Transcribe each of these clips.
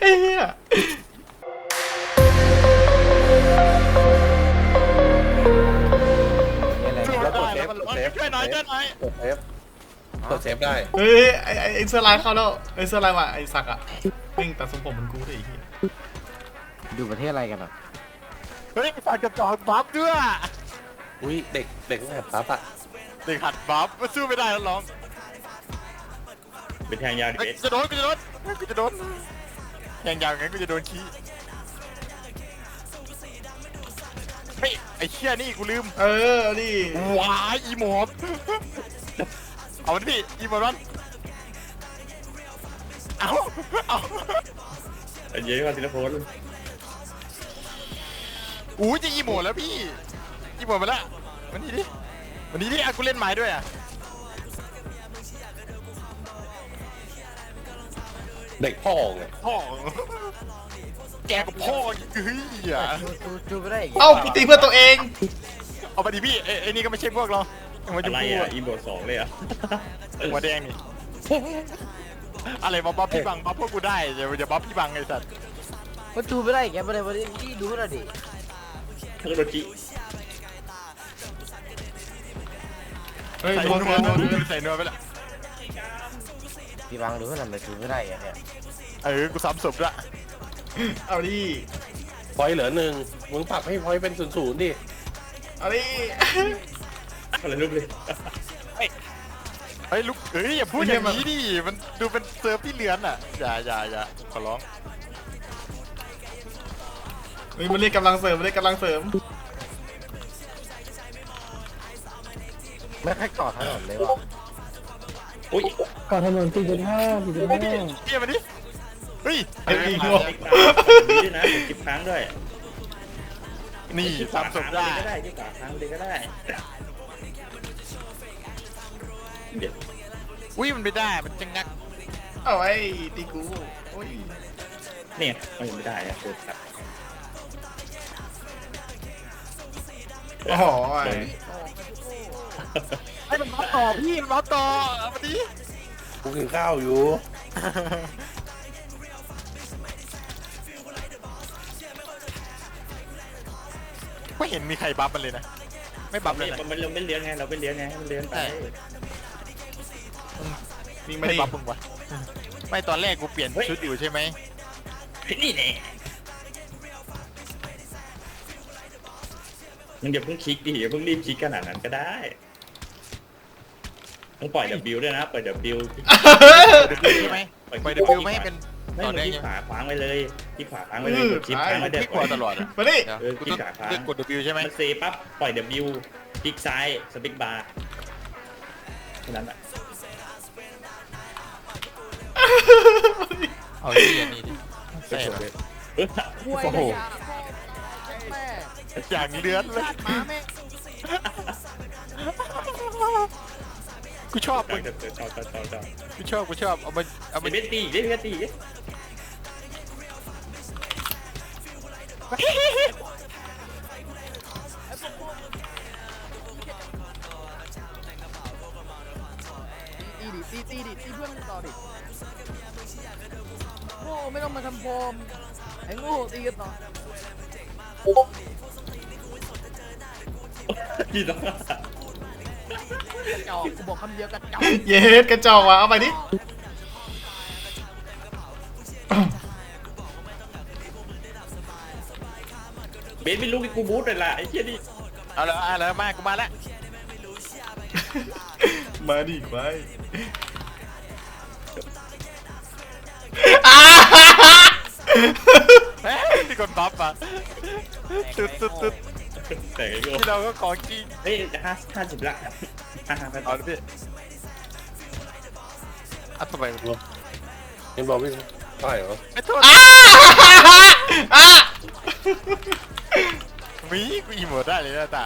ไอ้เหี้ยแล้วกดเซฟมันกดเซฟช่วยหน่อยช่วยหน่อยกดเซฟกดเซฟได้เฮ้ยไอ้ไอ้ไอ้เสื้อลายเข้าแล้วไอ้เสื้อลายว่ะไอ้สักอะวิ่งตัดทรงผมเหมันกูเลยไอ้เหี้ยดูประเทศอะไรกันอะเฮ้ยฝากกระจอกบัฟด้วยอุ้ยเด็กเด็กตั้งแต่ปั๊บอะเด็กหัดบัฟมาสู้ไม่ได้แล้วร้อง เป็นแทงยาวดิเฮ้ยเบสกูจะโดนกูจะโดนกูจะโดนแข่งยาวงั้นกูจะโดนขี้เฮ้ยไอ้เชี่ยนี่กูลืมเออเอาดิว้ายอีหมอบเอามันพี่อีหมอบมันเอาเอาเยอะกว่าทีละคนอู้จะอีหมดแล้วพี่อีหมดมาแล้วมันนี่ดิมันนี่ดิอะกูเล่นไม้ด้วยอะ เด็กพ่อไงพ่อแกกับพ่ออีกเฮ้ยอะดูดูไปได้อีกเอ้ากูตีเพื่อนตัวเอง เอาไปดิพี่ไอ้ไอ้นี่ก็ไม่ใช่พวกเรามันจะอะไรพูดอะอีโบสองเลยอะหัวแดงนี่อะไรมาบัฟพี่บังบัฟพวกกูได้อย่าอย่าบัฟพี่บังไอ้สัตว์มันดูไปได้อีกแกประเดี๋ยวประเดี๋ยวนี่ดูหน่อยดิทักโดจิเฮ้ยใส่โดนนัโดวนโดนโดนใส่นัวไปละ พี่บังดูให้หน่อยมันดูไม่ได้อีกเนี่ยเออ กูซ้ำศพละเอาดิ พอยต์เหลือหนึ่งมึงปรับให้พอยต์เป็นศูนย์ศูนย์ดิเอาดิ อะไรรูปเลยเฮ้ยลูกเฮ้ยอย่าพูดอย่างนี้ดิ มันดูเป็นเซิร์ฟที่เลือนอะ อย่าอย่าอย่าขอร้อง เฮ้ยมันเรียกกำลังเสริมมันเรียกกำลังเสริม ไม่ค่อยกอดถนนเลยว่ะ อุ้ยก่อนถนน4.5เฮ้ย4.5เฮียมาดิเฮ้ยไอ้อีโง่ติ๊กตามนี้ด้วยนะจิบค้างด้วย นี่ซ้ำศพได้ก็ได้ที่ขวาค้างเลยก็ได้เดี๋ยวอุ้ยมันไม่ได้มันจะงักเอาไอ้ตีกูโอ้ยเนี่ยมันยังไม่ได้อะเกิดครับโอ้โหไอ้ ให้มันบัฟต่อพี่มันบัฟต่อเอามาดิกูกินข้าวอยู่ ไม่เห็นมีใครบัฟมันเลยนะ ไม่บัฟเลยเนี่ยนะมันเราไม่เลี้ยงไงเราไม่เลี้ยงไงให้มันเลี้ยงไปวิ่งมาไม่ดิบัฟมึงวะไม่ตอนแรกกูเปลี่ยนชุดอยู่ใช่ไหมนี่แน่ยังอย่าเพิ่งคลิกดิอย่าเพิ่งรีบคลิกขนาดนั้นก็ได้ ต้องปล่อย W ด้วยนะปล่อย W ใช่ไหมปล่อยปล่อยคลิก W ไม่ให้เป็น ไม่ต่อมันแดงที่ยังขวาขวางไว้เลยที่ขวาขวางไว้เลยกดชิปค้างไว้เด็คลิกขวาตลอดอะมาดิเดี๋ยวเออกูคลิต้อกงขาค้างเลือกกด W ใช่ไหมมันเซปั๊บปล่อย W คลิกซ้ายสปิ๊กบาร์แค่นั้นอะเอาที่อันนี้ดิก็ใช่จบเหรอเลยเออโอ้โหอย่างเลือนเลย กูชอบจอมึงดจอดจอดจอดจอดกูชอบกูชอบเอามาเอามาเบสตีเบสตีตีดิตีตีดิตีเพื่อนมันต่อดิโง่ไม่ต้องมาทำโฟมไอ้โง่ตีกันต่อกี่ต่อ กระจอกกูบอกคำเดียวกระจอกเย็ดกระจอกว่ะเอาไปดิเบสเป็นลูกที่กูบูทเลยล่ะไอ้เหี้ยนี่เอาแล้วเอาแล้วมากูมาแล้วมาดิควายอ้าเฮ้ยที่คนบัฟอะตึ๊ดตึ๊ดตึ๊ดแต่ไอ้โง่ที่เราก็ของจริงเฮ้ยห้าห้าสิบละ ห้าห้าเอาดิพี่อะทำไมเห็นบอกพี่ใช่เหรอไม่โทษอ้าอ้ามีกูอีโมดได้เลยนะตา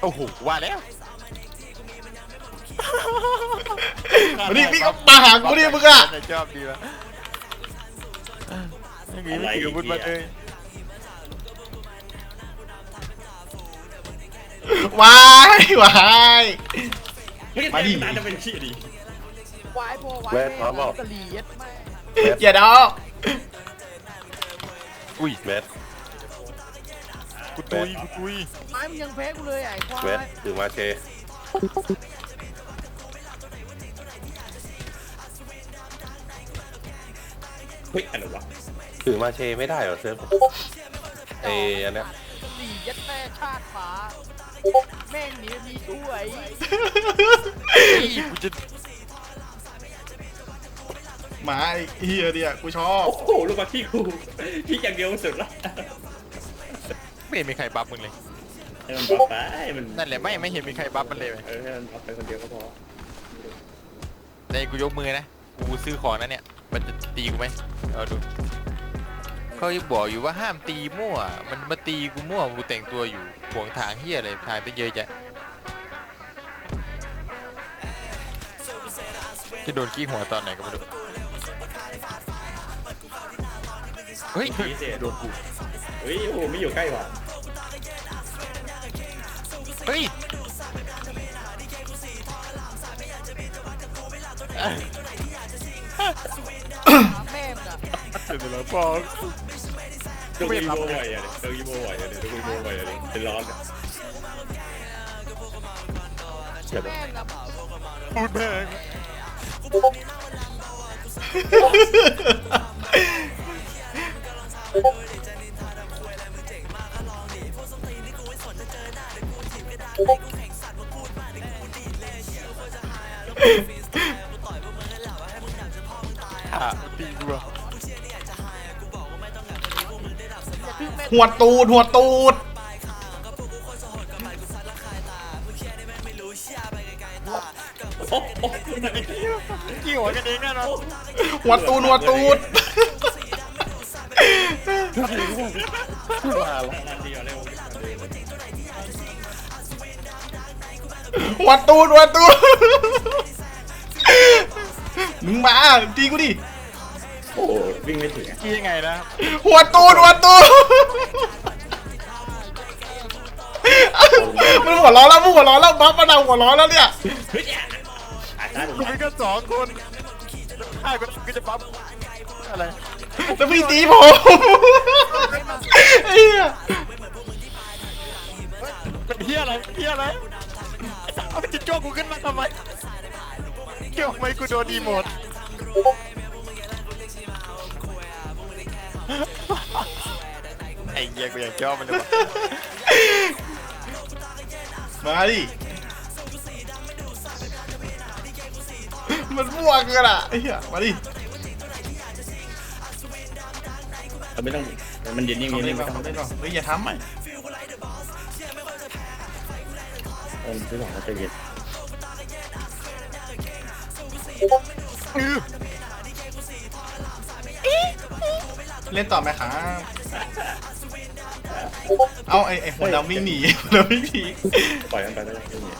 โอ้โหว่าแล้วมาดิพี่ก็มาหากูดิมึงอะชอบดีวะไม่มีไม่ถือบุญมาเลย วายวายมาดิตาจะเป็นขี้ดิวายโผล่ไว้แวะพร้อมเปล่ากะหรี่ยัดแม่อย่าดอกอุ้ยเวทกูตุยกูตุยไม้มึงยังแพ้กูเลยไอ้ควาเวยถือมาเชเฮ้ยอะไรวะถือมาเชไม่ได้เหรอเซิร์ฟเออันเนี้ยกะหรี่ยัดแม่ชาติฟ้า แม่งหนีมีด้วยเฮ้ยกูจะหมาไอ้เฮียเดียกูชอบโอ้โหลูกมาที่กูที่อย่างเดียวสุดละไม่เห็นมีใครบัฟมึงเลยให้มันบัฟไปมันนั่นแหละไม่ไม่เห็นมีใครบัฟมันเลยเว้ยเออให้มันบัฟไปคนเดียวก็พอในกูยกมือนะกูซื้อของนั้นเนี่ยมันจะตีกูไหมเอาดู เขาบอกอยู่ว่าห้ามตีมั่ว มันมาตีกูมั่วกูแต่งตัวอยู่ขวงทางเฮียอะไรทางตั้งเยอะแยะจะโดนกี้หัวตอนไหนก็ไม่รู้เฮ้ยผีเสียโดนกูเฮ้ยโอ้โหไม่อยู่ใกล้ว่ะเฮ้ย แม่มึงอะเดี๋ยวเราพอตัวอีโมบ่อยอะตัวอีโมบ่อยอะตัวอีโมบ่อยอะเป็นร้อนอะเดี๋ยวแม่งอะพูดแพง อะตีกูอะหัวตูดหัวตูดกี่หัวกันเองแน่นอนหัวตูดหัวตูดหัวตูดหัวตูดมึงมาตีกูดิ โอ้โหวิ่งไม่ถึงอะกี่ยังไงนะหัวตูดหัวตูดมันหัวเร้อนแล้วมึงหัวเร้อนแล้วบัฟมาดังหัวเร้อนแล้วเนี่ยเฮ้ยเนี่ยอาจารย์กูมีแค่สองคนห้าคนกูจะปั๊มอะไรแล้วพี่ตีผมไอ้เหี้ยเป็นเฮียอะไรเฮียอะไรเอาไปจิตโจ้กูขึ้นมาทำไมเกี่ยวทำไมกูโดนดีหมด ไอ้เหี้ยกูอยากชอบมันเลยว่ะมาดิ มันมั่วเกินอะไอ้เหี้ยมาดิเราไม่ต้องมันเย็นนิ่งทำเย็นเล่นิ่นงก่อนไม่ต้องทำเล่นก่อนเฮ้ยอย่าทำอะเออซื้อของมาใจเย็น เล่นต่อไหมครับเอาไอ้ไอ้หัวดำวิ่งหนีหัวดำวิ่งหนีปล่อยมันไปได้ไม่มี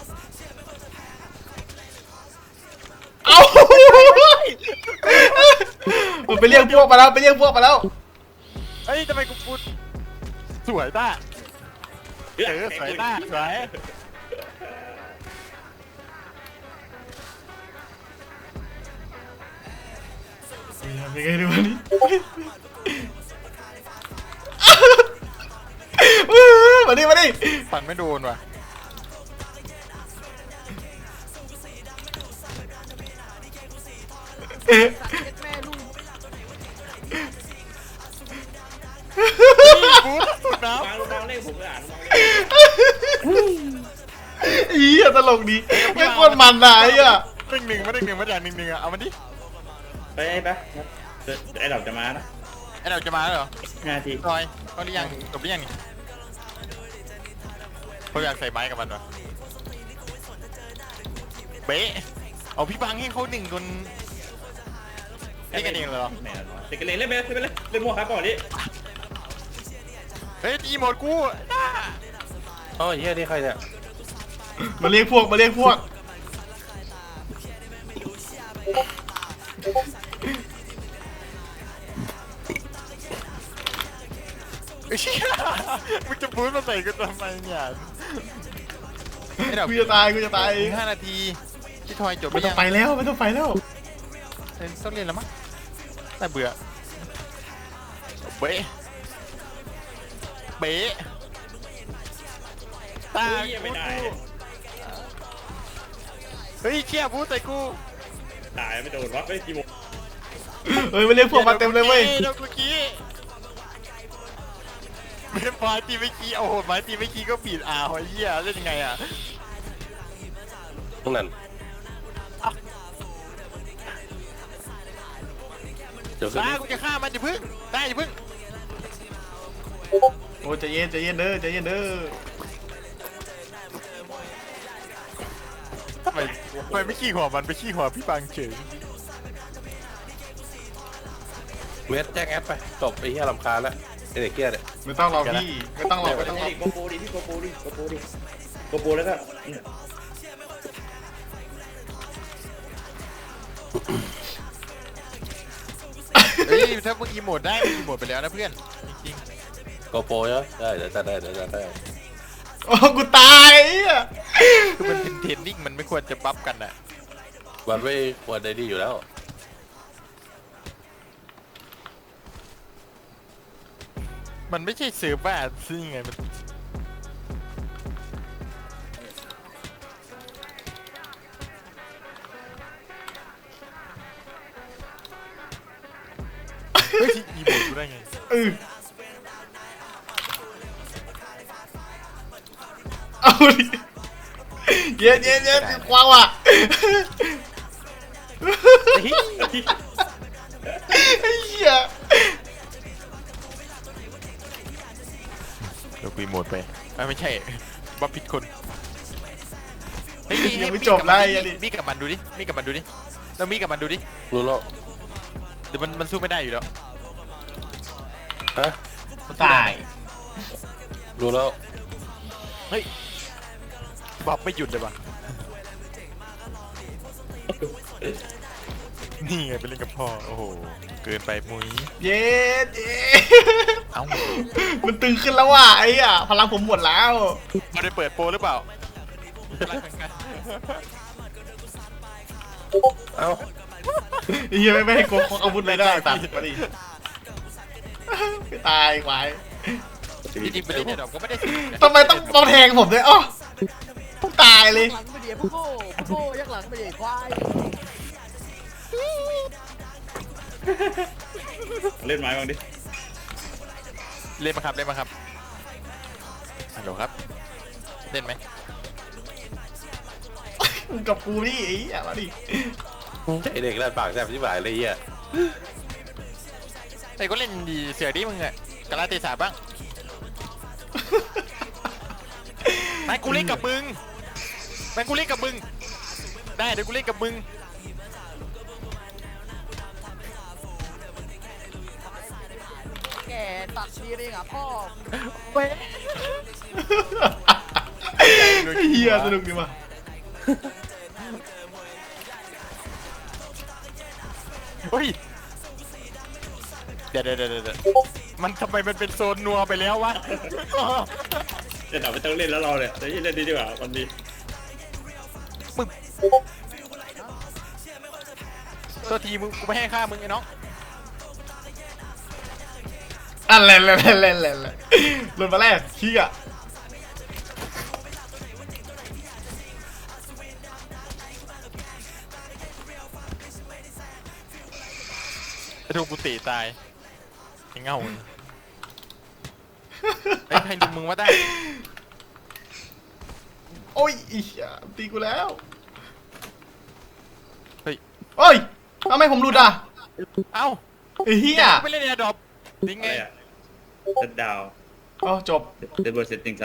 เอามันไปเรียกพวกมาแล้วไปเรียกพวกมาแล้วเฮ้ยทำไมกูพูดสวยต้าเออสวยต้าสวยเป็นไงดูวันนี้ มาดิมาดิฟันไม่โดนว่ะสัตว์ยัดแม่ลูกนี่บู๊สุดน้วางลงวางเลขผมเลยอ่านวางเลขอีอะตลกดีไม่ควรมันนะไอ้อะำหนึ่งหนึ่งมาหนึ่งหนึ่งมาจากหนึ่งหนึ่งอะเอามันดิไปไปไอ้ดอกจะมานะไอ้เราจะมาแล้วเหรอห้าทีลอยเขาหรือยังจบหรือยังนี่ เขาอยากใส่ไม้กับมันวะเบ๊ะเอาพี่บังให้เขาหนึ่งคนเล่นกันเองเหรอแหมเด็กกันเลยเล่นไปเลยเล่นไปเลยเล่นมั่วครับก่อนดิเฮ้ยอีโมดกูหน้าเอ้าเฮียนี่ใครเนี่ยมาเรียกพวกมาเรียกพวก มึงจะบู๊มาใส่กูทำไมเนี่ยไอ้ดอกกูจะตายกูจะตายห้านาทีพี่ทอยจบหไม่รือต้อยังงไปแล้วไม่ต้องไปแล้วต้องเล่นแล้วมั้งน่าเบื่อเบ๊ะเบ๊ะตาเหี้ยไม่ได้เฮ้ยเชี่ยพูดใส่กูตายไม่โดนวะไม่กี่โมงเฮ้ยมันเรียกพวกมาเต็มเลยเว้ยโดนเมื่อกี้เป็น ไม้ตีเมื่อกี้โอ้โหไม้ตีเมื่อกี้ก็บีดอ่าวไอ้เหี้ยเล่นยังไงอะตรงนั้นเดี๋ยวคืนตานี้กูจะฆ่ามันอย่าพึ่งได้อย่าพึ่งโอ้ใจเย็นใจเย็นเด้อใจเย็นเด้อทำไมทำไมไม่ขี้หัวมันไปขี้หัวพี่ปังเฉยเวทแจ้งแอปไปจบไอ้เหี้ยลำคาญแล้ว ไอเด็กเกี้ยเนี่ยไม่ต้องรอพี่ไม่ต้องรอไม่ต้องรอกโกโปดิพี่โกโปดิโกโปดิโกโปแล้วก็เนี่ยเฮ้ยถ้ามึงอีโมดได้มึงอีโมดไปแล้วนะเพื่อนจริงโกโปรใช่ไหมได้เดี๋ยวจะได้เดี๋ยวจะได้ โอ้กูตายอ้เหี้ยๆคือมันเป็นเทรนนิ่งมันไม่ควรจะบัฟกันอะวันไม่ควรได้ดีอยู่แล้ว มันไม่ใช่เซิร์ฟบ้าซึ่งไงมันเฮ้ยอีโมดกูได้ไงเออเอาดิเย็นเย็นเย็นควางว่ะไอ้เหี้ย เราคุยโหมดไปอะไม่ใช่บัฟผิดคนเฮ้ยยังไม่จบนะไอ้เหี้ยดิ มีกับมันดูดิมีกับมันดูดิเรามีกับมันดูดิรู้แล้วเดี๋ยวมันมันสู้ไม่ได้อยู่แล้วฮะตายรู้แล้วบัฟไม่หยุดเลยว่ะ นี่ไงไปเล่นกับพ่อ โอ้โห เกินไปมุ้ยเย็นเย็นเอ้ามันตึงขึ้นแล้วว่ะไอ้อะพลังผมหมดแล้วไม่ได้เปิดโปรหรือเปล่าเอ้าไอ้เหี้ยไม่ไม่ให้โกงอาวุธเลยได้ตัดมาดิตายควายจริงๆไปเล่นในดอกก็ไม่ได้สินะทำไมต้องต้องแทงผมด้วยอ๋อต้องตายเลย หลังไปเดี๋ยวพวกโง่พวกโง่ยักหลังไปเดี๋ยวควาย เล่นไม้บ้างดิ เล่นมาครับเล่นมาครับฮัลโหลครับ เล่นไหมมึงกับกูนี่ไอ้เหี้ยมาดิไอ้เด็กแรดปากแซ่บที่หมายเลยไอ้เหี้ยไอ้ก็เล่นดีเสือดิมึงอะกาลาเตสาบ้างแม่งกูเล่นกับมึงแม่งกูเล่นกับมึง ได้เดี๋ยวกูเล่นกับมึง ตัดทีเองอะพ่อเว้ยไอ้เหี้ยสนุกดีว่ะเฮ้ยเดี๋ยวเดี๋ยวเดี๋ยวเดี๋ยวมันทำไมมันเป็นโซนนัวไปแล้ววะจะหนาไม่ต้องเล่นแล้วเราเนี่ยจะเล่นดีดีกว่าวันนี้ตัวทีมึงกูไม่ให้ค่ามึงไอ้น้อง อะไรอะไรอะไรอะไรอะไรหลุดมาแรกขี้อะไอ้ทูกกูตีตายไอ้เง่ามึงไอ้ใครดึงมึงมาได้ โอ้ยอีเหี้ยตีกูแล้วเฮ้ย โอ้ยทำไมผมหลุดอะเอ้าไอ้เหี้ย ไม่เล่นแอร์ดรอปดิ้งอะไงไรอะ ชัดดาว อ๋อจบเดเ